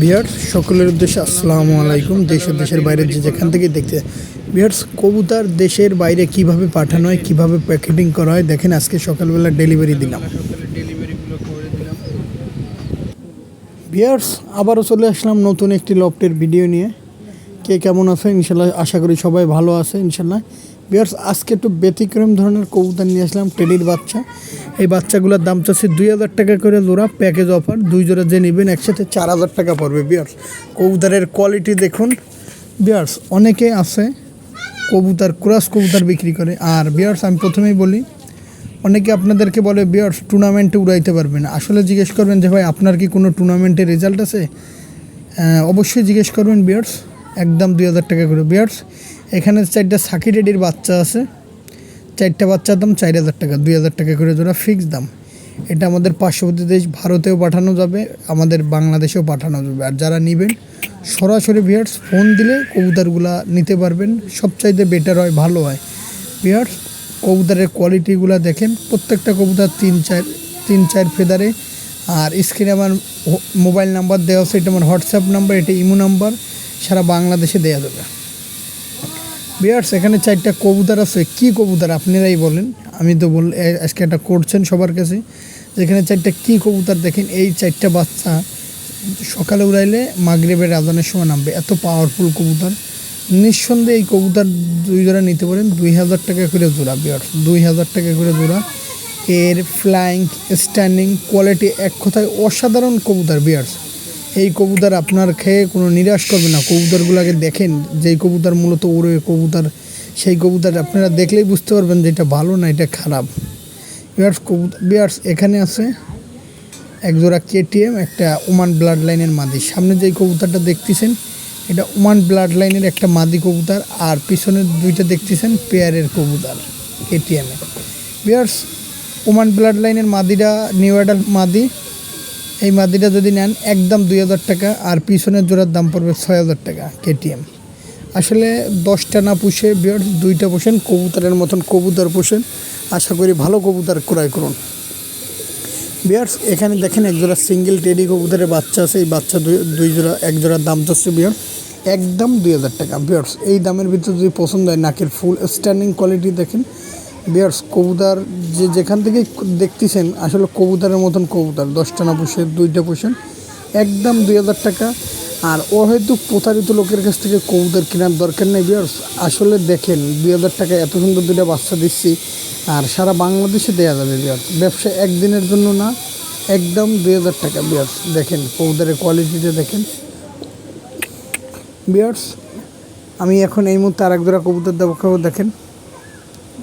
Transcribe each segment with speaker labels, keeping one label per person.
Speaker 1: বিহার, সকলের উদ্দেশ্যে আসসালামু আলাইকুম। দেশ দেশের বাইরে যে যেখান থেকে দেখতে বিহার্স কবুতর দেশের বাইরে কীভাবে পাঠানো হয়, কীভাবে প্যাকেটিং করা হয়, দেখেন আজকে সকালবেলা ডেলিভারি দিলাম। বিয়ার্স আবারও চলে আসলাম নতুন একটি লফটের ভিডিও নিয়ে। কে কেমন আছে, ইনশাল্লাহ আশা করি সবাই ভালো আছে, ইনশাল্লাহ। বিয়ার্স, আজকে একটু ব্যতিক্রম ধরনের কবুতর নিয়ে আসলাম, টেডির বাচ্চা। এই বাচ্চাগুলোর দাম চাচ্ছে দুই হাজার টাকা করে জোড়া প্যাকেজ অফার দুই জোড়া যে নেবেন একসাথে চার হাজার টাকা পড়বে বিয়ার্স। কবুতরের কোয়ালিটি দেখুন। বিয়ার্স, অনেকে আছে কবুতর ক্রস কবুতর বিক্রি করে। আর বিয়ার্স, আমি প্রথমেই বলি, অনেকে আপনাদেরকে বলে, বিয়ার্স টুর্নামেন্টে উড়াইতে পারবেন আসলে জিজ্ঞেস করবেন যে, ভাই, আপনার কি কোনো টুর্নামেন্টের রেজাল্ট আছে? অবশ্যই জিজ্ঞেস করবেন বিয়ার্স, একদম দুই হাজার টাকা করে। বিয়ার্স এখানে চারটা সাকি রেডির বাচ্চা আছে। চারটা বাচ্চার দাম চার হাজার টাকা, দুই হাজার টাকা করে জোড়া ফিক্স দাম। এটা আমাদের পার্শ্ববর্তী দেশ, ভারতেও পাঠানো যাবে, আমাদের বাংলাদেশেও পাঠানো যাবে। আর যারা নেবেন, সরাসরি বিয়ার্স ফোন দিলে কবুতরগুলা নিতে পারবেন। সবচাইতে বেটার হয়, ভালো হয়। বিয়ার্স কবুতরের কোয়ালিটিগুলো দেখেন। প্রত্যেকটা কবুতর তিন চার তিন চার ফেদারে আর স্ক্রিনে আমার মোবাইল নাম্বার দেওয়া আছে, এটা আমার হোয়াটসঅ্যাপ নাম্বার এটা ইমো নাম্বার সারা বাংলাদেশে দেওয়া যাবে। বিয়ার্স, এখানে চারটা কবুতর আছে। কি কবুতর? আপনারাই বলেন। আমি তো বল আজকে একটা করছেন সবার কাছে। যেখানে চারটা কি কবুতর দেখেন? এই চারটা বাচ্চা সকালে উড়াইলে মাগরেবের আজানের সময় নামবে। এত পাওয়ারফুল কবুতর। নিঃসন্দেহে এই কবুতর দুই জোড়া নিতে পারেন। দুই হাজার টাকা করে জোড়া, বিয়ার্স। দুই হাজার টাকা করে জোড়া। এর ফ্লাইং স্ট্যান্ডিং কোয়ালিটি এক কথায় অসাধারণ কবুতর, বিয়ার্স। এই কবুতর আপনার খেয়ে কোনো নিরাশ করবে না। কবুতরগুলোকে দেখেন, যেই কবুতর মূলত উড়ে, কবুতর, সেই কবুতর আপনারা দেখলেই বুঝতে পারবেন যে এটা ভালো না, এটা খারাপ। বিয়ার্স, কবুতর, বিয়ার্স, এখানে আছে এক জোড়া কেটিএম, একটা ওমান ব্লাড লাইনের মাদি। সামনে যেই কবুতরটা দেখতেছেন, এটা ওমান ব্লাড লাইনের একটা মাদি কবুতর, আর পিছনের দুইটা দেখতেছেন পেয়ারের কবুতর, কেটিএমে। বিয়ার্স, ওমান ব্লাড লাইনের মাদিটা নিউ অ্যাডাল মাদি এই মাদিটা যদি নেন, একদম দুই হাজার টাকা, আর পিছনের জোড়ার দাম পড়বে ছয় হাজার টাকা কেটিএম আসলে দশটা না পুষে বিয়ার্স দুইটা পোষেন, কবুতরের মতন কবুতর পোষেন। আশা করি ভালো কবুতর ক্রয় করুন। বিয়ার্স এখানে দেখেন এক জোড়া সিঙ্গেল টেডি কবুতরের বাচ্চা আছে, এই বাচ্চা দুই জোড়া, এক জোড়ার দাম চাচ্ছে বিয়ার্স একদম দুই হাজার টাকা। বিয়ার্স এই দামের ভিতরে যদি পছন্দ হয়, নাকের ফুল স্ট্যান্ডিং কোয়ালিটি দেখেন বিয়ার্স কবুতর যে যেখান থেকে দেখতেছেন, আসলে কবুতরের মতন কবুতর, দশটা না পুষে, দুইটা পুষেন, একদম দুই হাজার টাকা। আর ও হয়তো প্রতারিত লোকের কাছ থেকে কবুতর কেনার দরকার নেই বিয়ার্স আসলে দেখেন, দুই হাজার টাকা এত সুন্দর দুইটা বাচ্চা দিচ্ছি, আর সারা বাংলাদেশে দেওয়া যাবে বিয়ার্স ব্যবসা একদিনের জন্য না, একদম দুই হাজার টাকা বিয়ার্স দেখেন, কবুতরের কোয়ালিটিটা দেখেন। বিয়ার্স আমি এখন এই মুহূর্তে আরেক জোড়া কবুতর দেবো দেখেন।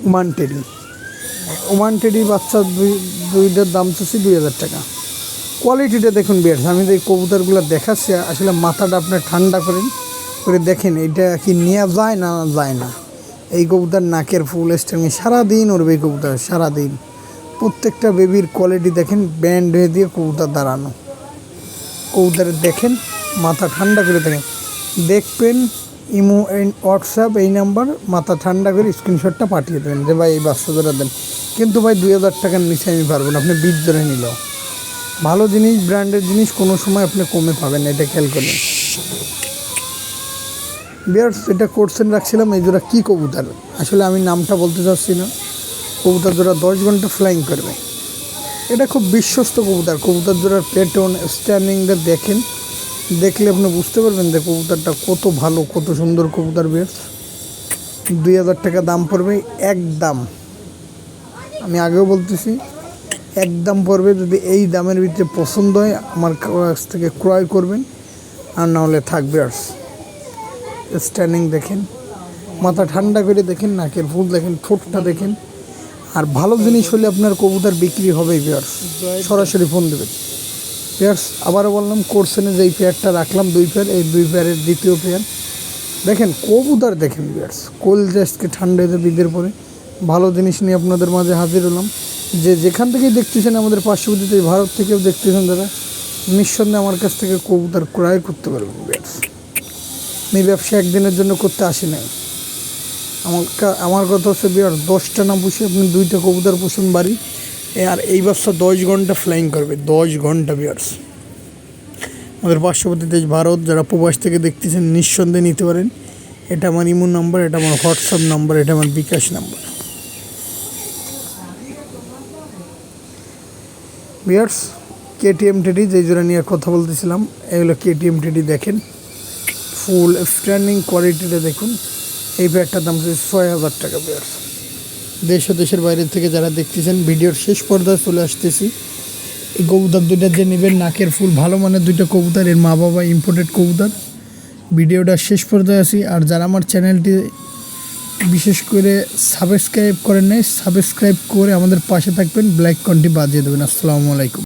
Speaker 1: Oman teddy. ওমান টেডি বাচ্চা দুই, দুইটার দাম চাচ্ছি দুই হাজার টাকা। কোয়ালিটিটা দেখুন বিয়ার্স, আমি যে কবুতরগুলো দেখাচ্ছি, আসলে মাথাটা আপনার ঠান্ডা করেন, করে দেখেন এটা কি নেওয়া যায় না যায় না। এই কবুতর নাকের ফুল স্ট্রিং সারাদিন উড়বে এই কবুতর, সারাদিন। প্রত্যেকটা বেবির কোয়ালিটি দেখেন ব্যান্ড হয়ে দিয়ে কবুতর দাঁড়ানো। কবুতরের দেখেন, মাথা ঠান্ডা করে দেখেন। দেখবেন ইমো হোয়াটসঅ্যাপ এই নাম্বার, মাথা ঠান্ডা করে স্ক্রিনশটটা পাঠিয়ে দেবেন যে, ভাই, এই বাচ্চা ধরে দেন। কিন্তু ভাই, দুই হাজার টাকার নিচে আমি পারব না, আপনি বীজ ধরে নিল ভালো জিনিস, ব্র্যান্ডের জিনিস কোনো সময় আপনি কমে পাবেন এটা খেয়াল করবেন বিয়ার্স এটা কোর্সেন রাখছিলাম, এই জোড়া কী কবুতর? আসলে আমি নামটা বলতে চাচ্ছি না। কবুতর জোড়া দশ ঘণ্টা ফ্লাইং করবে। এটা খুব বিশ্বস্ত কবুতর। কবুতর জোড়ার প্যাটার্ন স্ট্যান্ডিংটা দেখেন। দেখলে আপনি বুঝতে পারবেন যে কবুতরটা কত ভালো, কত সুন্দর কবুতর বেশ। দুই হাজার টাকা দাম পড়বে একদম আমি আগেও বলতেছি একদম পড়বে যদি এই দামের ভিতরে পছন্দ হয়, আমার কাছ থেকে ক্রয় করবেন, আর না হলে থাকবে আর। স্ট্যান্ডিং দেখেন, মাথা ঠান্ডা করে দেখেন নাকের ফুল দেখেন, ঠোঁটটা দেখেন। আর ভালো জিনিস হলে আপনার কবুতর বিক্রি হবেই, বিয়ার্স। সরাসরি ফোন দেবেন। পেয়ার্স আবারও বললাম কোর্সেনে যেই পেয়ারটা রাখলাম, দুই পেয়ার এই দুই পেয়ারের দ্বিতীয় পেয়ার দেখেন, কবুতর দেখেন পেয়ার্স কোল জাস্টকে ঠান্ডা হতে বিদের পরে, ভালো জিনিস নিয়ে আপনাদের মাঝে হাজির হলাম। যে যেখান থেকেই দেখতেছেন আমাদের পার্শ্ববর্তীতে ভারত থেকেও দেখতেছেন যারা, নিঃসন্দেহে আমার কাছ থেকে কবুতর ক্রয় করতে পারবেন পেয়ার্স আমি ব্যবসা একদিনের জন্য করতে আসি নাই। আমার আমার কথা হচ্ছে বিয়ার দশটা না পুষে আপনি দুইটা কবুতর পুষুন বাড়ি। আর এই বাচ্চা দশ ঘণ্টা ফ্লাইং করবে, দশ ঘণ্টা বিয়ার্স আমাদের পার্শ্ববর্তী দেশ ভারত, যারা প্রবাস থেকে দেখতেছেন, নিঃসন্দেহে নিতে পারেন। এটা আমার ইমো নাম্বার এটা আমার হোয়াটসঅ্যাপ নাম্বার এটা আমার bKash number bears KTM teddy যে জোড়া নিয়ে কথা বলতেছিলাম এগুলো কেটিএম টেডি দেখেন। ফুল স্ট্যান্ডিং কোয়ালিটিটা দেখুন। এই ব্যাগটার দাম ছয় হাজার টাকা বিয়ার্স দেশ ও দেশের বাইরে থেকে যারা দেখতেছেন, ভিডিওর শেষ পর্দায় চলে আসতেছি। এই কবুতর দুইটা যে নেবেন, নাকের ফুল ভালো মানের দুইটা কবুতর, এর মা বাবা ইম্পোর্টেড কবুতার। ভিডিওটা শেষ পর্দায় আসি আর যারা আমার চ্যানেলটি বিশেষ করে সাবস্ক্রাইব করেন নাই, সাবস্ক্রাইব করে আমাদের পাশে থাকবেন, ব্ল্যাক কন্টি বাজিয়ে দেবেন। আসসালামু আলাইকুম।